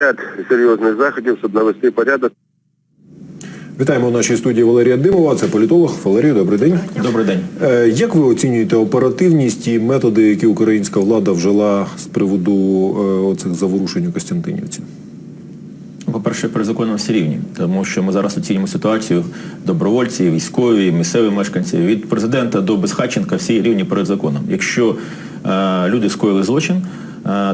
ряд серйозних заходів, щоб навести порядок. Вітаємо в нашій студії Валерія Димова, це політолог. Валерію, добрий день. Добрий день. Е, Як ви оцінюєте оперативність і методи, які українська влада вжила з приводу е, оцих заворушень у Костянтинівці? По-перше, перед законом всі рівні, тому що ми зараз оцінюємо ситуацію добровольці, військові, місцеві мешканці від президента до безхатченка всі рівні перед законом. Якщо е, люди скоїли злочин,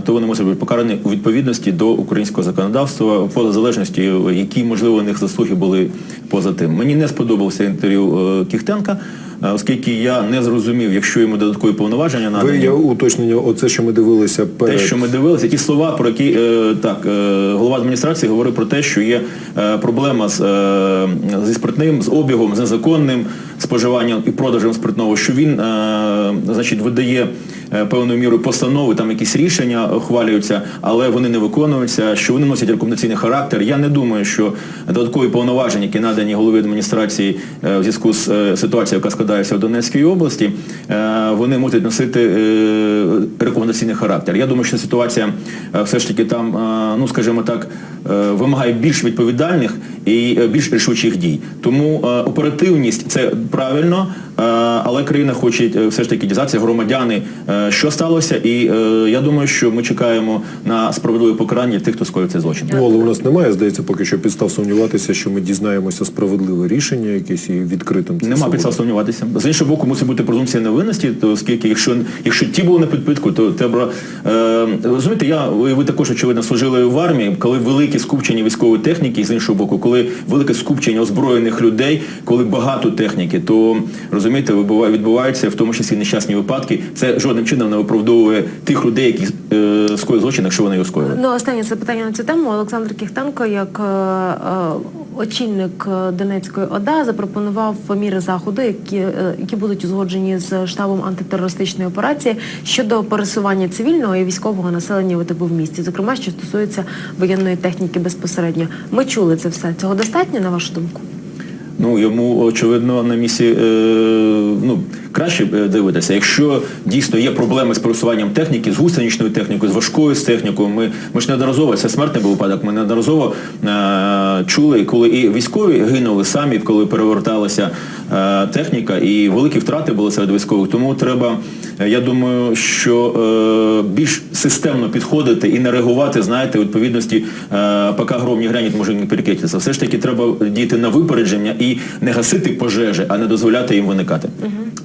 то вони можуть бути покарані у відповідності до українського законодавства, поза залежності, які можливо у них заслуги були поза тим. Мені не сподобався інтерв'ю е, Кіхтенка, е, оскільки я не зрозумів, якщо йому додаткові повноваження Ви надані. я уточнення, оце, що ми дивилися перед Те, що ми дивилися, ті слова, про які е, так е, голова адміністрації говорив про те, що є е, проблема з, е, зі спиртним, з обігом, з незаконним споживанням і продажем спиртного, що він е, значить видає е, певною мірою постанови, там якісь рішення ухвалюються, але вони не виконуються, що вони носять рекомендаційний характер. Я не думаю, що додаткові повноваження, які надані голові адміністрації е, в зв'язку з е, ситуацією, яка складається в Донецькій області, е, вони можуть носити е, рекомендаційний характер. Я думаю, що ситуація е, все ж таки там, е, ну скажімо так, е, вимагає більш відповідальних і е, більш рішучих дій. Тому е, оперативність це правильно, е, але країна хоче все ж таки дізнатися громадяни, що сталося, і я думаю, що ми чекаємо на справедливе покарання тих, хто скоїв цей злочин. Ну, але у нас немає, здається, поки що підстав сумніватися, що ми дізнаємося справедливе рішення, якесь і відкритим. Нема підстав сумніватися. З іншого боку, мусить бути презумпція невинності, то оскільки якщо, якщо ті були на підпитку, то треба е, розумієте, я ви, ви також очевидно служили в армії, коли великі скупчення військової техніки, з іншого боку, коли велике скупчення озброєних людей, коли багато техніки, то розумієте, відбуваються в тому числі нещасні випадки. Це жодним чином не виправдовує тих людей, які е, скоїли злочин, якщо вони його скоїли. Ну, останнє запитання на цю тему. Олександр Кіхтенко, як е, е, очільник е, Донецької ОДА, запропонував міри заходу, які, е, які будуть узгоджені з штабом антитерористичної операції щодо пересування цивільного і військового населення в місті, зокрема, що стосується воєнної техніки безпосередньо. Ми чули це все. Цього достатньо, на вашу думку? Ну йому очевидно на місці е, ну краще е, дивитися. Якщо дійсно є проблеми з пересуванням техніки, з гусеничною технікою, з важкою з технікою, ми, ми ж неодноразово, це смертний був випадок. Ми неодноразово е, чули, коли і військові гинули самі, коли переверталася е, техніка, і великі втрати були серед військових. Тому треба, я думаю, що е, більш системно підходити і не реагувати, знаєте, у відповідності, е, поки гром не грянет, може не перекритися. Все ж таки треба діяти на випередження і не гасити пожежі, а не дозволяти їм виникати.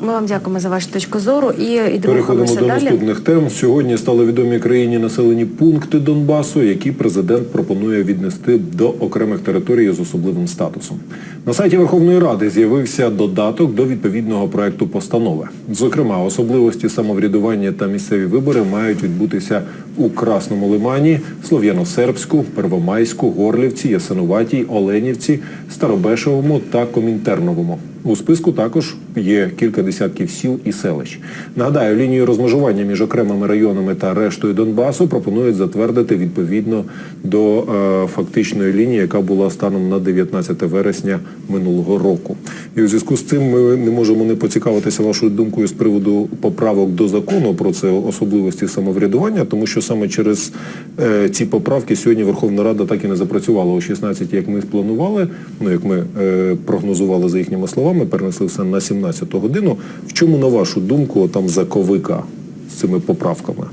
Ми вам дякуємо за вашу точку зору і йдемо Переходимо до далі. наступних тем. Сьогодні стали відомі країні населені пункти Донбасу, які президент пропонує віднести до окремих територій з особливим статусом. На сайті Верховної Ради з'явився додаток до відповідного проекту постанови. Зокрема, особливості самоврядування та місцеві вибори мають відбутися у Красному Лимані, Слов'яно-Сербську, Первомайську, Горлівці, Ясинуватій, Оленівці, Старобешевому та Комінтерновому. У списку також є кілька десятків сіл і селищ. Нагадаю, лінію розмежування між окремими районами та рештою Донбасу пропонують затвердити відповідно до е, фактичної лінії, яка була станом на 19 вересня минулого року. І у зв'язку з цим ми не можемо не поцікавитися вашою думкою з приводу поправок до закону про це особливості самоврядування, тому що саме через е, ці поправки сьогодні Верховна Рада так і не запрацювала о 16, як ми спланували, ну як ми е, прогнозували за їхніми словами, перенесли все на 17 годину. В чому, на вашу думку, там заковика з цими поправками?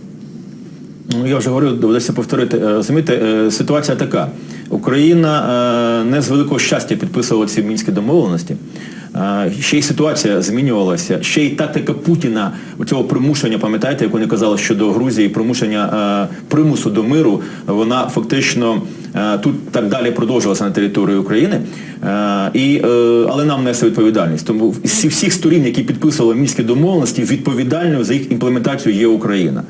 Ну, я вже говорив, доведеться повторити. Е, Розумієте, е, ситуація така. Україна е, не з великого щастя підписувала ці мінські домовленості. Ще й ситуація змінювалася, ще й тактика Путіна цього примушення, пам'ятаєте, як вони казали щодо Грузії, примушення примусу до миру, вона фактично тут так далі продовжувалася на території України. І, е, але нам несе відповідальність. Тому з всіх сторін, які підписували мінські домовленості, відповідальною за їх імплементацію є Україна.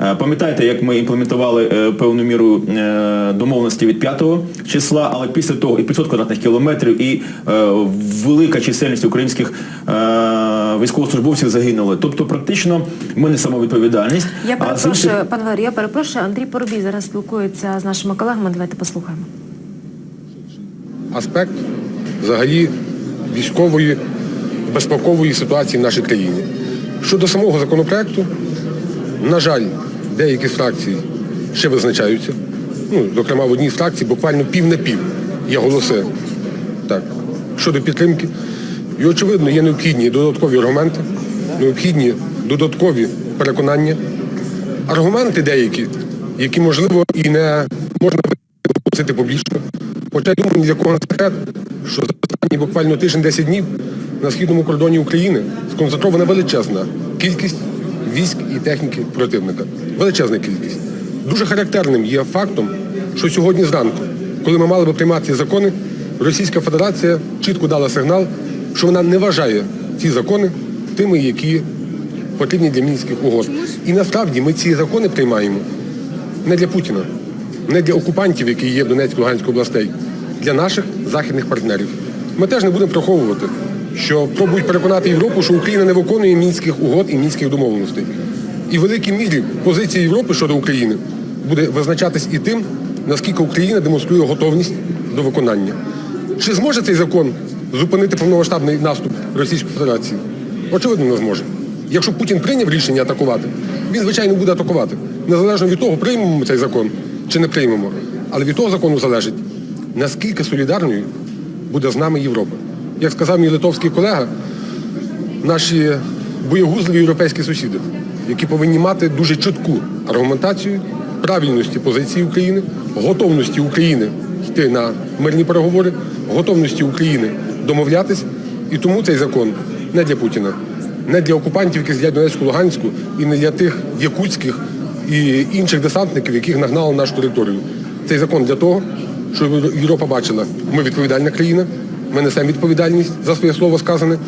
Е, Пам'ятаєте, як ми імплементували е, певну міру е, домовленості від 5 числа, але після того і 500 квадратних кілометрів, і велика чисельність українських військовослужбовців загинули. Тобто, практично ми несемо відповідальність. Я з інших- перепрошую, пан Валерій, я перепрошую. Андрій Поробій зараз спілкується з нашими колегами. Давайте послухаємо. аспект взагалі військової безпекової ситуації в нашій країні. Щодо самого законопроекту, на жаль, деякі з фракцій ще визначаються. ну, зокрема в одній з фракцій, буквально пів на пів є голоси так, щодо підтримки. І очевидно, є необхідні додаткові аргументи, необхідні додаткові переконання, аргументи деякі, які можливо і не можна виголосити публічно. Хоча я думаю, для кого секрет, що за останні буквально тиждень-10 днів на східному кордоні України сконцентрована величезна кількість військ і техніки противника. Величезна кількість. Дуже характерним є фактом, що сьогодні зранку, коли ми мали би приймати ці закони, Російська Федерація чітко дала сигнал, що вона не вважає ці закони тими, які потрібні для мінських угод. І насправді ми ці закони приймаємо не для Путіна, не для окупантів, які є в Донецькій Луганській областей, для наших західних партнерів. Ми теж не будемо приховувати, що пробують переконати Європу, що Україна не виконує мінських угод і мінських домовленостей. І в великій мірі позиція Європи щодо України буде визначатись і тим, наскільки Україна демонструє готовність до виконання. Чи зможе цей закон зупинити повномасштабний наступ Російської Федерації? Очевидно, не зможе. Якщо Путін прийняв рішення атакувати, він, звичайно, буде атакувати. Незалежно від того, приймемо ми цей закон чи не приймемо. Але від того закону залежить, наскільки солідарною буде з нами Європа. Як сказав мій литовський колега, наші боєгузливі європейські сусіди, які повинні мати дуже чітку аргументацію правильності позиції України, готовності України йти на мирні переговори, готовності України домовлятись. І тому цей закон не для Путіна, не для окупантів, які сидять Донецьку, Луганську, і не для тих якутських і інших десантників, яких нагнали нашу територію. Цей закон для того, щоб Європа бачила, ми відповідальна країна, ми несемо відповідальність за своє слово сказане.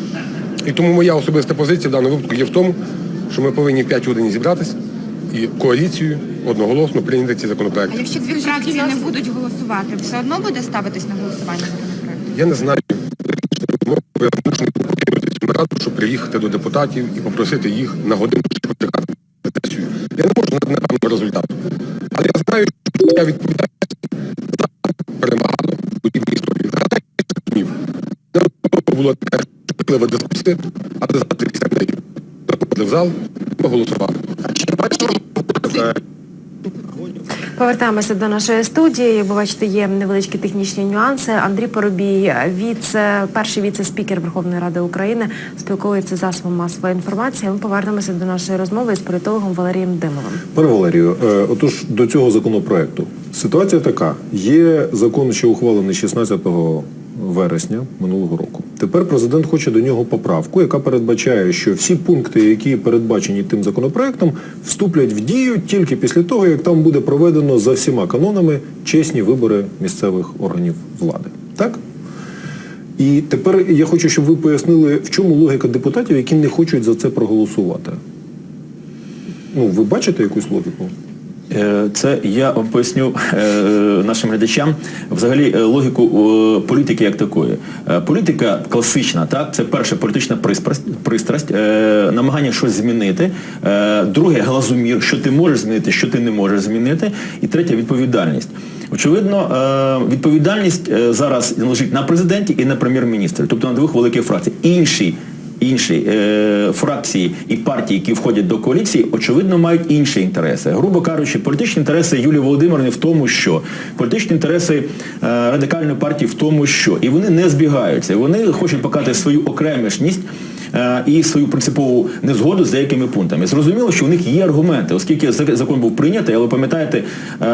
І тому моя особиста позиція в даному випадку є в тому, що ми повинні в 5 годині зібратись і коаліцією одноголосно прийняти ці А законопроекти. якщо дві фракції не будуть голосувати, все одно буде ставитись на голосування законопроект? Я не знаю, я змушений покинути цю нараду, щоб приїхати до депутатів і попросити їх на годину почекати сесію. Я не можу напевно результату. Але я знаю, що я відповідальність шпиклива дискусія, але завтра після неї заходили в зал, проголосували. Повертаємося до нашої студії. Як ви бачите, є невеличкі технічні нюанси. Андрій Поробій, віце, перший віце-спікер Верховної Ради України, спілкується засобом масової інформації. Ми повернемося до нашої розмови з політологом Валерієм Димовим. Пане Валерію, е, отож до цього законопроекту. Ситуація така: є закон, що ухвалений 16 вересня минулого року. Тепер президент хоче до нього поправку, яка передбачає, що всі пункти, які передбачені тим законопроектом, вступлять в дію тільки після того, як там буде проведено за всіма канонами чесні вибори місцевих органів влади. Так? І тепер я хочу, щоб ви пояснили, в чому логіка депутатів, які не хочуть за це проголосувати. Ну, ви бачите якусь логіку? Е, Це я поясню е, нашим глядачам взагалі е, логіку політики як такої. Політика класична, так це перше політична пристрасть, намагання щось змінити. Друге глазомір, що ти можеш змінити, що ти не можеш змінити. І третє відповідальність. Очевидно, відповідальність зараз лежить на президенті і на прем'єр-міністрі, тобто на двох великих фракціях. Інші інші е, фракції і партії, які входять до коаліції, очевидно, мають інші інтереси. Грубо кажучи, політичні інтереси Юлії Володимирівни в тому, що політичні інтереси е, радикальної партії в тому, що і вони не збігаються. Вони хочуть показати свою окремішність. Е, І свою принципову незгоду з деякими пунктами. Зрозуміло, що у них є аргументи, оскільки зак- закон був прийнятий, але пам'ятаєте, е,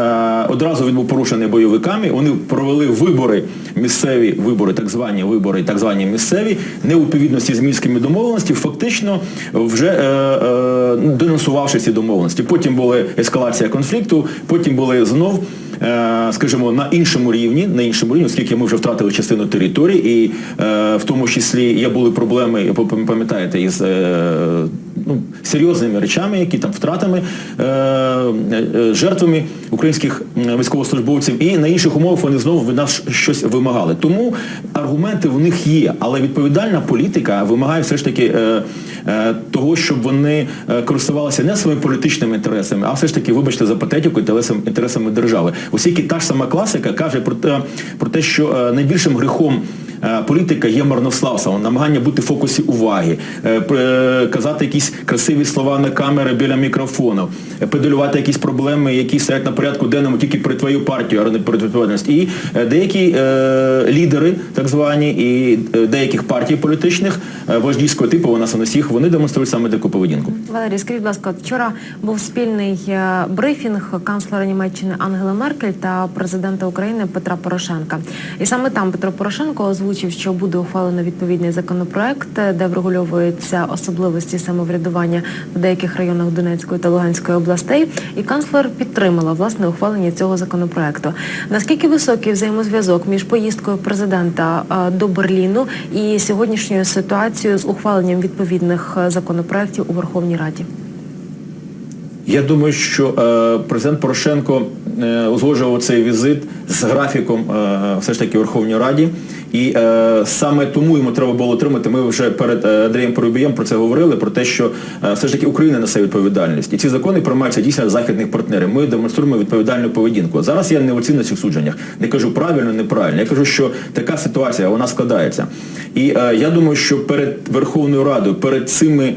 одразу він був порушений бойовиками. Вони провели вибори, місцеві вибори, так звані вибори, так звані місцеві, не у відповідності з мінськими домовленостями, фактично вже е, е, денонсувавши ці домовленості. Потім була ескалація конфлікту, потім були знов. Е, Скажімо, на іншому рівні, на іншому рівні, оскільки ми вже втратили частину території, і е, в тому числі є були проблеми, пам'ятаєте, із е, ну, серйозними речами, які там втратами, е, е, жертвами українських військовослужбовців, і на інших умовах вони знову від нас щось вимагали. Тому аргументи в них є, але відповідальна політика вимагає все ж таки е, е, того, щоб вони е, користувалися не своїми політичними інтересами, а все ж таки, вибачте, за патетику інтересами, інтересами держави. Оскільки та ж сама класика каже про те, про те, що е, найбільшим гріхом е, політика є марнославством, намагання бути в фокусі уваги, е, е, казати якісь красиві слова на камери біля мікрофону, е, педалювати якісь проблеми, які стоять на порядку денному тільки при твою партію, а не перед відповідальність. І е, деякі е, лідери, так звані, і е, деяких партій політичних е, вождійського типу, у нас всіх, вони демонструють саме таку поведінку. Валерій, скажіть, будь ласка, вчора був спільний е, брифінг канцлера Німеччини Ангели Меркель та президента України Петра Порошенка. І саме там Петро Порошенко озвучив, що буде ухвалено відповідний законопроект, е, де врегульовуються особливості самоврядування в деяких районах Донецької та Луганської областей. І канцлер підтримала власне ухвалення цього законопроекту. Наскільки високий взаємозв'язок між поїздкою президента е, до Берліну і сьогоднішньою ситуацією з ухваленням відповідних е, законопроектів у Верховній Раді? Я думаю, що е, президент Порошенко е, узгоджував цей візит з графіком е, все ж таки Верховній Раді. І е, саме тому йому треба було отримати. Ми вже перед е, Андрієм Порубієм про це говорили, про те, що е, все ж таки Україна несе відповідальність. І ці закони приймаються дійсно західних партнерів. Ми демонструємо відповідальну поведінку. Зараз я не оцінюю цих судженнях. Не кажу правильно, неправильно. Я кажу, що така ситуація вона складається. І е, я думаю, що перед Верховною Радою, перед цими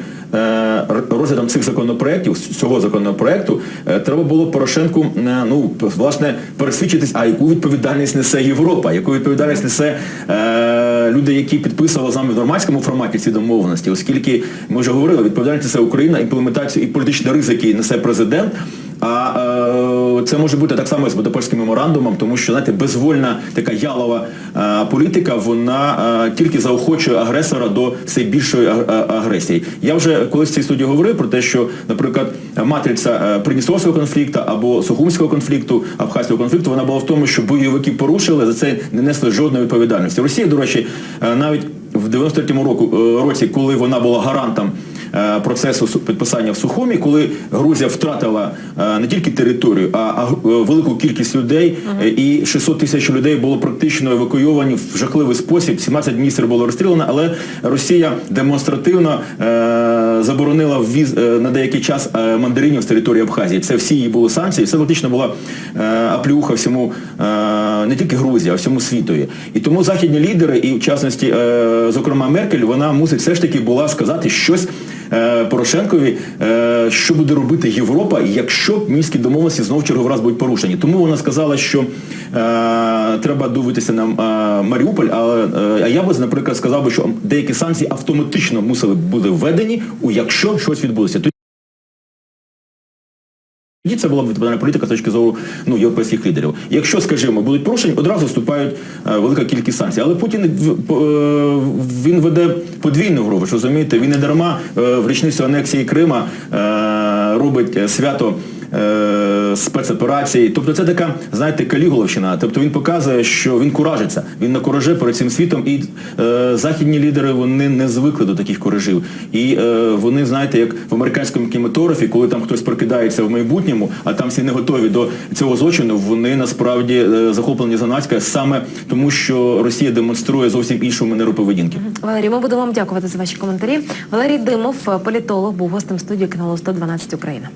розглядом цих законопроєктів, цього законопроекту, е, треба було Порошенку е, ну, власне, пересвідчитись, а яку відповідальність несе Європа, яку відповідальність несе е, люди, які підписували з нами в нормандському форматі ці домовленості, оскільки ми вже говорили, відповідальність несе Україна, імплементацію і політичні ризики несе президент. А е, це може бути так само і з Будапештським меморандумом, тому що знаєте, безвольна така ялова е, політика, вона е, тільки заохочує агресора до все більшої а- агресії. Я вже колись в цій студії говорив про те, що, наприклад, матриця е, Придністровського конфлікту або Сухумського конфлікту, Абхазького конфлікту, вона була в тому, що бойовики порушили, за це не несли жодної відповідальності. Росія, до речі, е, навіть в 93-му року, е, році, коли вона була гарантом е, процесу су- підписання в Сухумі, коли Грузія втратила е, не тільки територію, а, е, велику кількість людей, е, і 600 тисяч людей було практично евакуйовані в жахливий спосіб. 17 міністрів було розстріляно, але Росія демонстративно е, заборонила ввіз е, на деякий час е, мандаринів з території Абхазії. Це всі її були санкції. Це фактично була е, аплюха всьому е, не тільки Грузії, а всьому світові. І тому західні лідери, і в частності, е, зокрема Меркель, вона мусить все ж таки була сказати щось. Е, Порошенкові, е, що буде робити Європа, якщо мінські домовленості знов черговий раз будуть порушені. Тому вона сказала, що е, треба дивитися на Маріуполь, а я би, наприклад, сказав би, що деякі санкції автоматично мусили бути введені, якщо щось відбудеться. Тоді це була б відповідальна політика з точки зору ну, європейських лідерів. Якщо, скажімо, будуть порушення, одразу вступають е, велика кількість санкцій. Але Путін в- е, він веде подвійну гру, ви ж розумієте, він не дарма е, в річницю анексії Крима е, робить е, свято е, спецоперації. Тобто це така, знаєте, каліголовщина. Тобто він показує, що він куражиться, він на кураже перед цим світом, і е, західні лідери вони не звикли до таких куражів. І е, вони, знаєте, як в американському кінематографі, коли там хтось прокидається в майбутньому, а там всі не готові до цього злочину, вони насправді е, захоплені зненацька саме тому, що Росія демонструє зовсім іншу манеру поведінки. Валерій, ми будемо вам дякувати за ваші коментарі. Валерій Димов, політолог, був гостем студії каналу 112 Україна.